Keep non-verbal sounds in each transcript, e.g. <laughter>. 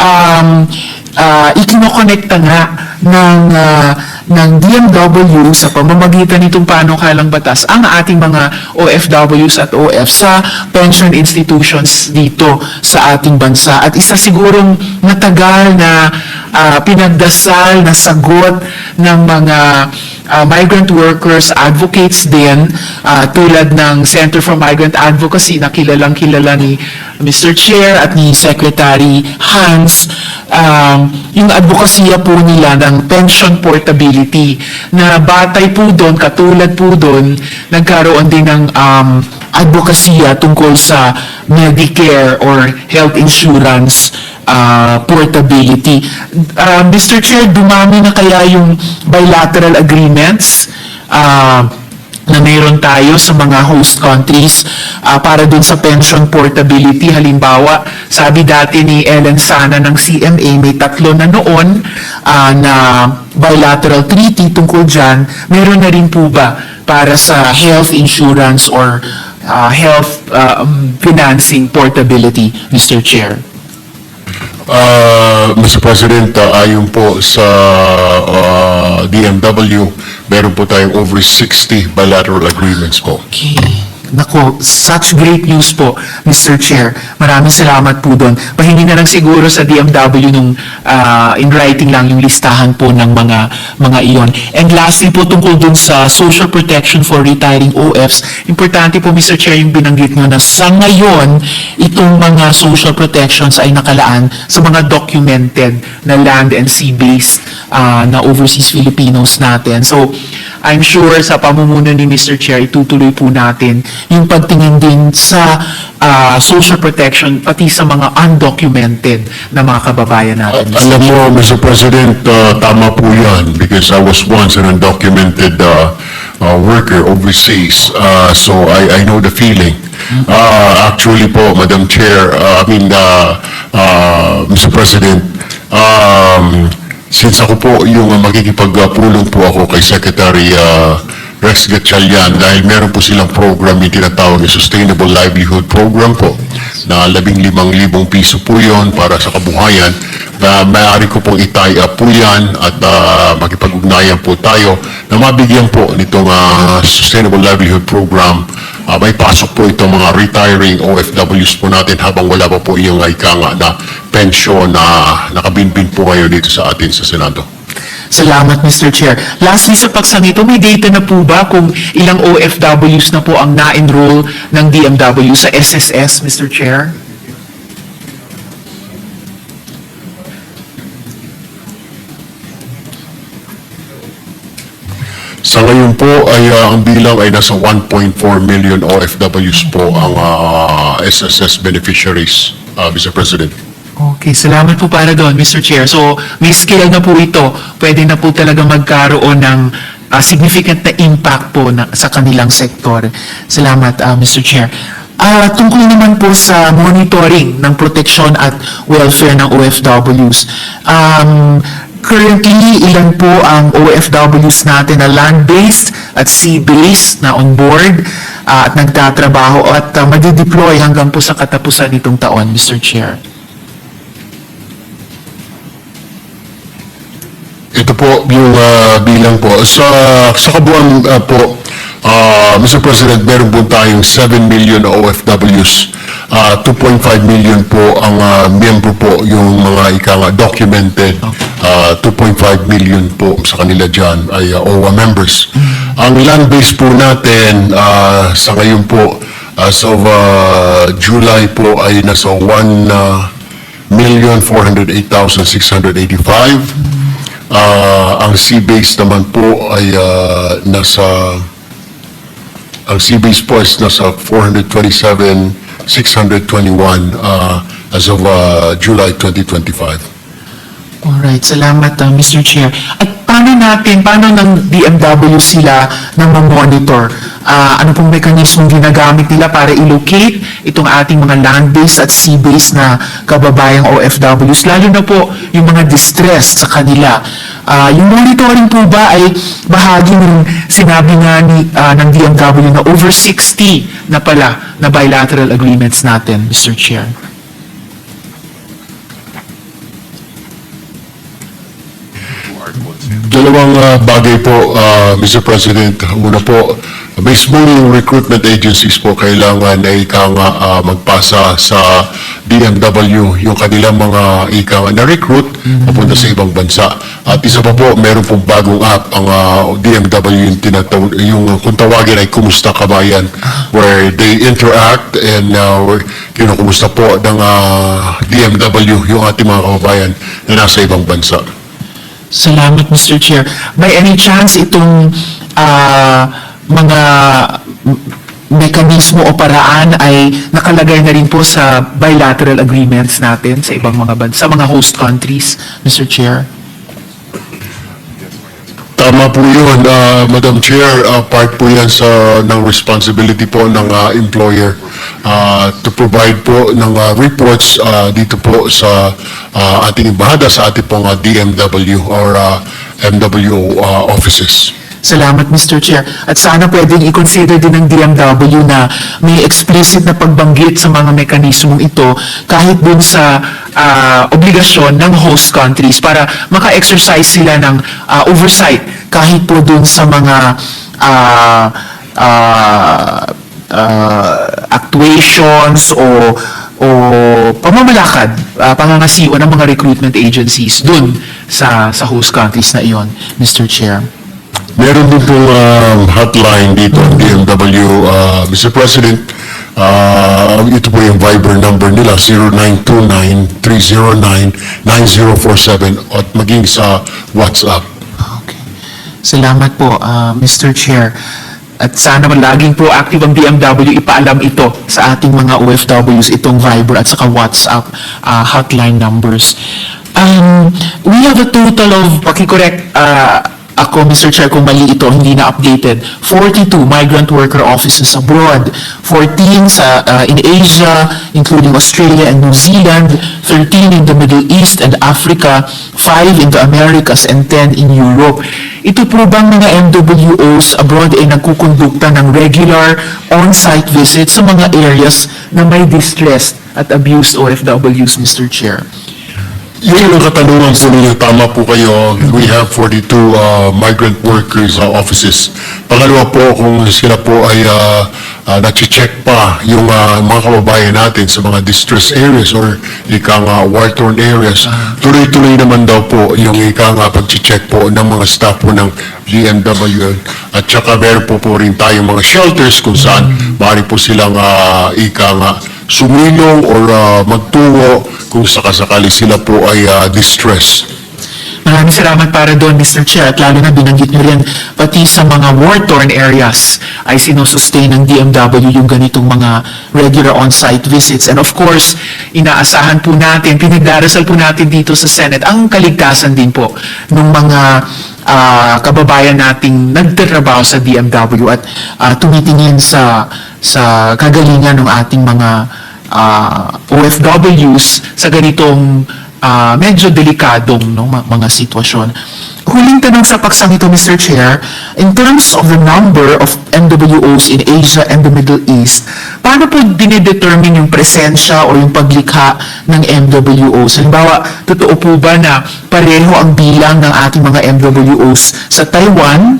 um, uh, ikinokonekta nga ng, ah, ng DMW sa pamamagitan nitong panukalang batas ang ating mga OFWs at OF sa pension institutions dito sa ating bansa. At isa sigurong matagal na ah, pinagdasal na sagot ng mga ah, migrant workers advocates din ah, tulad ng Center for Migrant Advocacy na kilalang kilala ni Mr. Chair at ni Secretary Hans um, yung advokasya po nila ng pension portability na batay po doon, katulad po doon, nagkaroon din ng um, advokasya tungkol sa Medicare or health insurance uh, portability. Uh, Mr. Chair, dumami na kaya yung bilateral agreements uh, na mayroon tayo sa mga host countries ah, para dun sa pension portability. Halimbawa, sabi dati ni Ellen Sana ng CMA, may tatlo na noon ah, na bilateral treaty tungkol dyan. Meron na rin po ba para sa health insurance or ah, health ah, um, financing portability, Mr. Chair? Uh, Mr. President, uh, ayon po sa uh, DMW, meron po tayong over 60 bilateral agreements po. Okay. Nako, such great news po, Mr. Chair. Maraming salamat po doon. Pahingi na lang siguro sa DMW nung ah, in writing lang yung listahan po ng mga mga iyon. And lastly po tungkol dun sa social protection for retiring OFs, importante po Mr. Chair yung binanggit nyo na sa ngayon, itong mga social protections ay nakalaan sa mga documented na land and sea-based ah, na overseas Filipinos natin. So, I'm sure sa pamumuno ni Mr. Chair, itutuloy po natin yung pagtingin din sa ah, social protection pati sa mga undocumented na mga kababayan natin. Alam mo, Mr. President, uh, tama po yan because I was once an undocumented uh, uh, worker overseas. Uh, so I, I know the feeling. Uh, actually po, Madam Chair, uh, I mean, uh, uh, Mr. President, um, since ako po yung uh, makikipagpulong po ako kay Secretary uh, Rex Gatchalian dahil meron po silang program yung tinatawag na Sustainable Livelihood Program po na 15,000 piso po yon para sa kabuhayan na maaari ko pong itie up po yan at uh, makipag-ugnayan po tayo na mabigyan po nitong uh, Sustainable Livelihood Program Ah, may pasok po itong mga retiring OFWs po natin habang wala pa po yung ika na pensyon na nakabinbin po ngayon dito sa atin sa Senado. Salamat, Mr. Chair. Lastly, sa paksang ito, may data na po ba kung ilang OFWs na po ang na-enroll ng DMW sa SSS, Mr. Chair? Sa ngayon po ay ah, ang bilang ay nasa 1.4 million OFWs po ang ah, SSS beneficiaries, ah, Mr. President. Okay, salamat po para doon, Mr. Chair. So, may scale na po ito. Pwede na po talaga magkaroon ng ah, significant na impact po na, sa kanilang sektor. Salamat, ah, Mr. Chair. Ah, tungkol naman po sa monitoring ng proteksyon at welfare ng OFWs. Um, currently, ilan po ang OFWs natin na land-based at sea-based na on board ah, at nagtatrabaho at uh, madideploy hanggang po sa katapusan nitong taon, Mr. Chair? Po yung ah, bilang po. Sa, sa kabuuan ah, po, ah, Mr. President, meron po tayong 7 million OFWs. Ah, 2.5 million po ang ah, miyembro po yung mga ika documented. Ah, 2.5 million po sa kanila dyan ay ah, OWA members. Ang land-based po natin ah, sa ngayon po as of ah, July po ay nasa 1 ah, million 408,685. Ah, ang sea-based naman po ay ah, nasa ang sea-based po is nasa 427,621 ah, as of ah, July 2025. Alright, salamat uh, Mr. Chair. At paano natin, paano ng BMW sila na monitor Ah, ano pong mekanismong ginagamit nila para i-locate itong ating mga land-based at sea-based na kababayang OFWs, lalo na po yung mga distress sa kanila. Ah, yung monitoring po ba ay bahagi ng sinabi nga ni, ah, ng DMW na over 60 na pala na bilateral agreements natin, Mr. Chair. Dalawang ah, bagay po, ah, Mr. President. Una po, mismo yung recruitment agencies po kailangan na ika nga ah, magpasa sa DMW yung kanilang mga ika nga na-recruit papunta sa ibang bansa. At isa pa po, meron pong bagong app ang ah, DMW yung, tinataw- yung kung tawagin ay Kumusta Kabayan where they interact and uh, kinukumusta po ng ah, DMW yung ating mga kababayan na nasa ibang bansa. Salamat, Mr. Chair. By any chance, itong ah, mga mekanismo o paraan ay nakalagay na rin po sa bilateral agreements natin sa ibang mga bansa, mga host countries, Mr. Chair? Tama po yun, ah, Madam Chair. Ah, part po yan sa, ng responsibility po ng ah, employer ah, to provide po ng ah, reports ah, dito po sa ah, ating embahada sa ating pong ah, DMW or ah, MWO ah, offices. Salamat, Mr. Chair. At sana pwedeng i-consider din ng DMW na may explicit na pagbanggit sa mga mekanismong ito kahit dun sa ah, obligasyon ng host countries para maka-exercise sila ng ah, oversight kahit po dun sa mga ah, ah, ah, actuations o o pamamalakad, ah, pangangasiwa ng mga recruitment agencies dun sa sa host countries na iyon, Mr. Chair. Meron din pong um, hotline dito ang DMW, uh, Mr. President. Uh, ito po yung Viber number nila, 0929-309-9047 at maging sa WhatsApp. Okay. Salamat po, ah, Mr. Chair. At sana man laging proactive ang BMW, ipaalam ito sa ating mga OFWs, itong Viber at saka WhatsApp ah, hotline numbers. Um, we have a total of, pakicorrect ah, ako, Mr. Chair, kung mali ito, hindi na updated, 42 migrant worker offices abroad, 14 sa, ah, in Asia, including Australia and New Zealand, 13 in the Middle East and Africa, 5 in the Americas, and 10 in Europe. Ito po bang mga MWOs abroad ay nagkukondukta ng regular on-site visits sa mga areas na may distressed at abused OFWs, Mr. Chair? Yun ang katanungan po ninyo, tama po kayo. We have 42 uh, migrant workers uh, offices. Pangalawa po, kung sila po ay uh, uh, nachi-check pa yung uh, mga kababayan natin sa mga distress areas or ika nga war-torn areas, tuloy-tuloy naman daw po yung ika nga pag-check po ng mga staff po ng DMW. At saka meron po po rin tayong mga shelters kung saan maaari po silang uh, ika nga sumilong or uh, magtungo kung sakasakali sila po ay uh, distressed. Maraming salamat para doon, Mr. Chair, at lalo na binanggit niyo rin, pati sa mga war-torn areas ay sinusustain ng DMW yung ganitong mga regular on-site visits. And of course, inaasahan po natin, pinagdarasal po natin dito sa Senate, ang kaligtasan din po ng mga ah, kababayan nating nagtatrabaho sa DMW at ah, tumitingin sa sa kagalingan ng ating mga ah, OFWs sa ganitong ah, medyo delikadong no, mga sitwasyon. Huling tanong sa paksang ito, Mr. Chair, in terms of the number of MWOs in Asia and the Middle East, paano po dinedetermine yung presensya o yung paglikha ng MWOs? Halimbawa, totoo po ba na pareho ang bilang ng ating mga MWOs sa Taiwan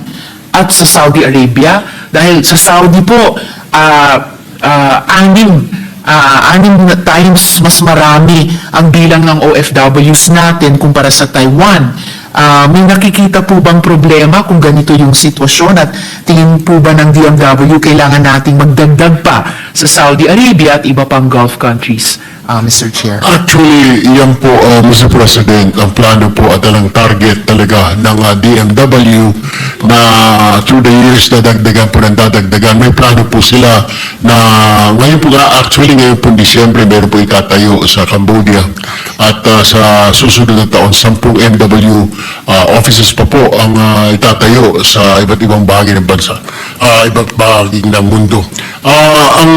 at sa Saudi Arabia? Dahil sa Saudi po, ah ah, anim ah, anim na times mas marami ang bilang ng OFWs natin kumpara sa Taiwan. Ah, may nakikita po bang problema kung ganito yung sitwasyon at tingin po ba ng DMW kailangan nating magdagdag pa sa Saudi Arabia at iba pang Gulf countries, ah, Mr. Chair? Actually, yan po, uh, Mr. President, ang plano po at ang target talaga ng uh, DMW na through the years na dagdagan po ng dadagdagan. May plano po sila na ngayon po nga, actually ngayon po Disyembre, meron po itatayo sa Cambodia. At uh, sa susunod na taon, 10 MW uh, offices pa po ang uh, itatayo sa iba't ibang bahagi ng bansa, uh, iba't bahagi ng mundo. Ah, ang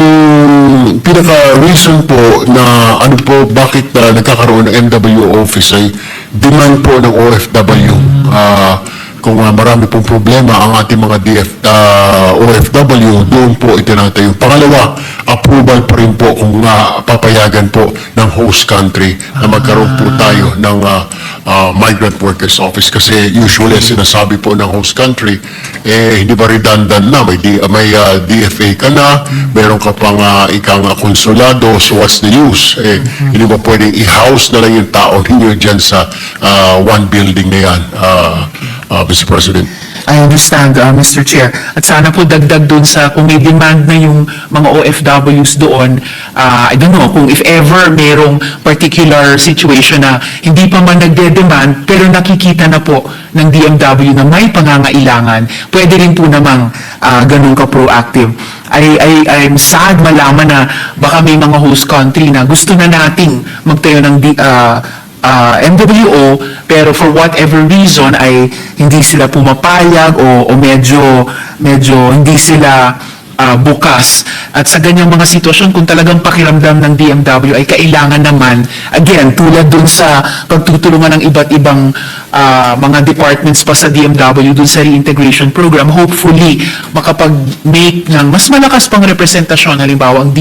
pinaka-reason po na ano po, bakit uh, nagkakaroon ng MW office ay demand po ng OFW. Ah, kung uh, marami pong problema ang ating mga DF, ah, OFW, doon po itinatayo. Pangalawa, approval pa rin po kung uh, papayagan po ng host country na magkaroon po tayo ng ah, uh, Migrant Workers Office. Kasi usually sinasabi po ng host country, eh, hindi ba redundant na? May, D- may uh, DFA ka na, meron ka pang uh, ikang uh, konsulado, so what's the use? Eh, hindi ba pwedeng i-house na lang yung tao ninyo dyan sa uh, one building na yan, uh, uh, Mr. President? I understand, uh, Mr. Chair. At sana po dagdag dun sa kung may demand na yung mga OFWs doon, uh, I don't know, kung if ever merong particular situation na hindi pa man nagde-demand, pero nakikita na po ng DMW na may pangangailangan, pwede rin po namang uh, ganun ka-proactive. I, I, I'm sad malaman na baka may mga host country na gusto na nating magtayo ng uh, uh, MWO pero for whatever reason ay hindi sila pumapayag o, o medyo medyo hindi sila uh, bukas. At sa ganyang mga sitwasyon kung talagang pakiramdam ng DMW ay kailangan naman again tulad dun sa pagtutulungan ng iba't ibang uh, mga departments pa sa DMW dun sa reintegration program hopefully makapag-make ng mas malakas pang representasyon. Halimbawa ang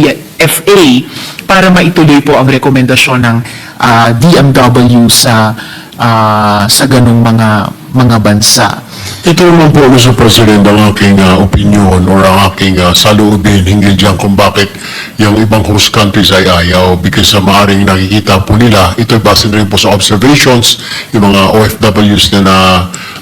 DFA para maituloy po ang rekomendasyon ng ah, DMW sa ah, sa ganung mga mga bansa. Ito naman po, Mr. President, ang aking uh, opinion or ang aking uh, saloobin hinggil dyan kung bakit yung ibang host countries ay ayaw because sa maaring nakikita po nila, ito ay base na rin po sa observations, yung mga OFWs na na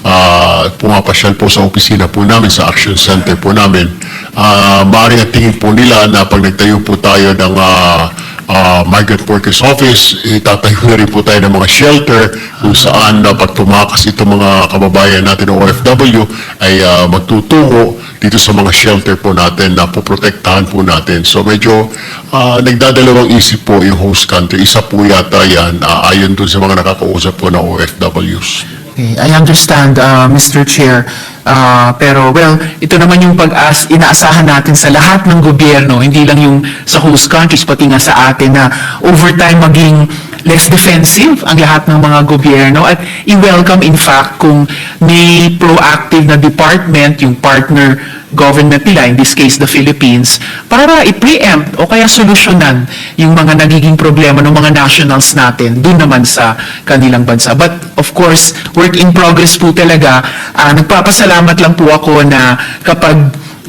uh, pumapasyal po sa opisina po namin, sa action center po namin, uh, maaring at tingin po nila na pag nagtayo po tayo ng uh, uh, Migrant Workers Office, itatayo na rin po tayo ng mga shelter kung saan uh, pag tumakas itong mga kababayan natin ng OFW ay uh, magtutungo dito sa mga shelter po natin na poprotektahan po natin. So medyo uh, nagdadalawang isip po yung host country. Isa po yata yan uh, ayon dun sa mga nakakausap po ng OFWs. Okay, I understand, uh, Mr. Chair. Uh, pero, well, ito naman yung pag-as, inaasahan natin sa lahat ng gobyerno, hindi lang yung sa host countries, pati nga sa atin na over time maging less defensive ang lahat ng mga gobyerno at i-welcome in fact kung may proactive na department, yung partner government nila, in this case the Philippines, para i-preempt o kaya solusyonan yung mga nagiging problema ng mga nationals natin dun naman sa kanilang bansa. But of course, work in progress po talaga. Ah, nagpapasalamat lang po ako na kapag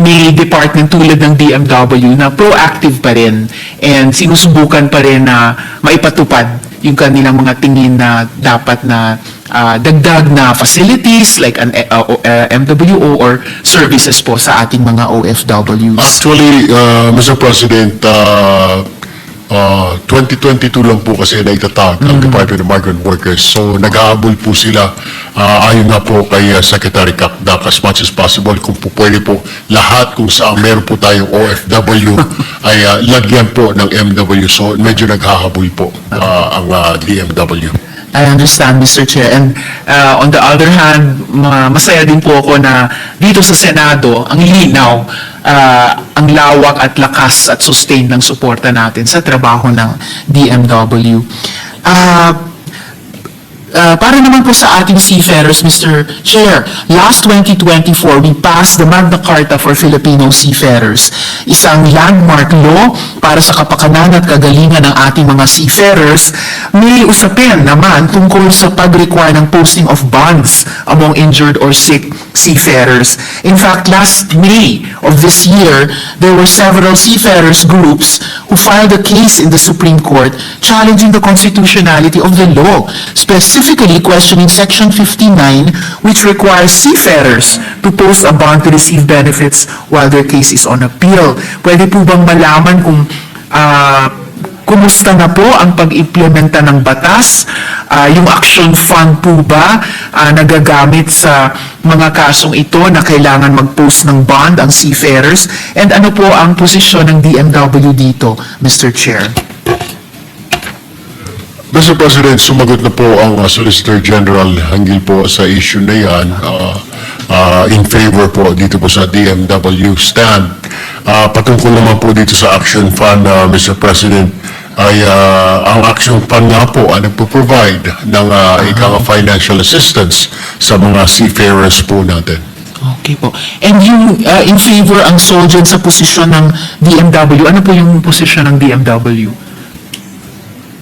may department tulad ng DMW na proactive pa rin and sinusubukan pa rin na maipatupad yung kanilang mga tingin na dapat na ah, dagdag na facilities like an eh, ah, o- eh, MWO or services po sa ating mga OFWs. Actually, uh, Mr. President, uh, uh, 2022 lang po kasi na itatag ang Department of Migrant Workers. So, nag-aabol po sila uh, ayon nga po kay uh, Secretary Kakdak as much as possible kung po pwede po lahat kung saan meron po tayong OFW <laughs> ay uh, lagyan po ng MW. So, medyo naghahabol po uh, ang uh, DMW. I understand, Mr. Chair. And uh, on the other hand, ma- masaya din po ako na dito sa Senado, ang linaw, uh, ang lawak at lakas at sustain ng suporta natin sa trabaho ng DMW. Uh, Uh, para naman po sa ating seafarers, Mr. Chair, last 2024, we passed the Magna Carta for Filipino Seafarers, isang landmark law para sa kapakanan at kagalingan ng ating mga seafarers. May usapin naman tungkol sa pag-require ng posting of bonds among injured or sick seafarers. In fact, last May of this year, there were several seafarers groups who filed a case in the Supreme Court challenging the constitutionality of the law, specifically questioning Section 59, which requires seafarers to post a bond to receive benefits while their case is on appeal. Pwede po bang malaman kung ah, Kumusta na po ang pag-implementa ng batas? Ah, yung action fund po ba ah, nagagamit sa mga kasong ito na kailangan mag-post ng bond ang seafarers? And ano po ang posisyon ng DMW dito, Mr. Chair? Mr. President, sumagot na po ang uh, Solicitor General hanggil po sa issue na yan uh, uh, in favor po dito po sa DMW stand. Uh, patungkol naman po dito sa Action Fund, uh, Mr. President, ay uh, ang Action Fund nga po ay nagpo-provide ng uh, ika nga financial assistance sa mga seafarers po natin. Okay po. And yung ah, in favor ang soldier sa posisyon ng DMW, ano po yung posisyon ng DMW?